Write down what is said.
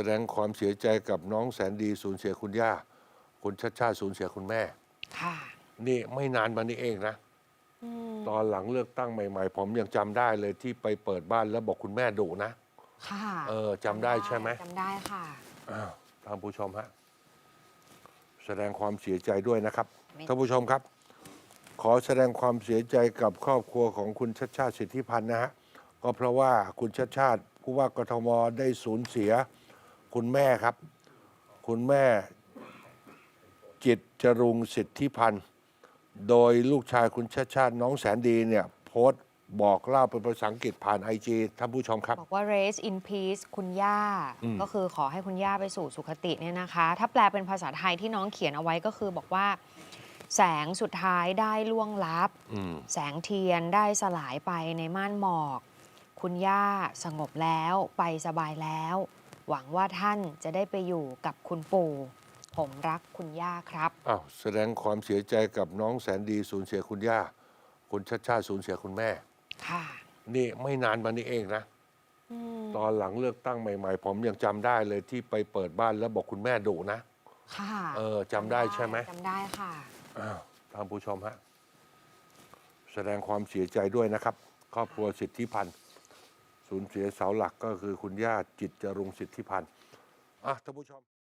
แสดงความเสียใจกับน้องแสนดีสูญเสียคุณย่า คุณชัดชาติสูญเสียคุณแม่ ค่ะ นี่ไม่นานมานี้เองนะ อืมตอนหลังเลือกตั้งใหม่ ๆ ผมยังจำได้เลยที่ไปเปิดบ้านแล้วบอกคุณแม่ดุนะ ค่ะเออจำได้ใช่ไหม จำได้ค่ะ อ้าวท่านผู้ชมฮะแสดงความเสียใจด้วยนะครับไม่ ท่านผู้ชมครับ ขอแสดงความเสียใจกับครอบครัวของคุณชัดชาติสิทธิพันธ์นะฮะก็เพราะว่าคุณชัดชาติผู้ว่ากทมได้สูญเสีย คุณแม่ครับ คุณแม่จิตจรุงสิทธิพันธ์ โดยลูกชายคุณชัดชาติน้องแสนดีเนี่ย โพสต์บอกเล่าเป็นภาษาอังกฤษผ่านไอจีท่านผู้ชมครับ บอกว่า raise in peace คุณย่าอืมก็คือขอให้คุณย่าไปสู่สุคติเนี่ยนะคะ ถ้าแปลเป็นภาษาไทยที่น้องเขียนเอาไว้ก็คือบอกว่า แสงสุดท้ายได้ล่วงลับอืมแสงเทียนได้สลายไปในม่านหมอก คุณย่าสงบแล้วไปสบายแล้ว หวังว่าท่านจะได้ไปอยู่กับคุณปู่ ผมรักคุณย่าครับ อ้าวแสดงความเสียใจกับน้องแสนดีสูญเสียคุณย่าคุณชัดชาติสูญเสียคุณแม่ ค่ะนี่ไม่นานมานี้เองนะ อืมตอนหลังเลือกตั้งใหม่ ๆ ผมยังจำได้เลยที่ไปเปิดบ้านแล้วบอกคุณแม่ดุนะ ค่ะเออจำได้ใช่ไหม จำได้ค่ะ อ้าวท่านผู้ชมฮะ แสดงความเสียใจด้วยนะครับ ครอบครัวสิทธิพันธ์ สูญเสียเสาหลักก็คือคุณย่าจิตจรุงสิทธิพันธ์อะท่านผู้ชม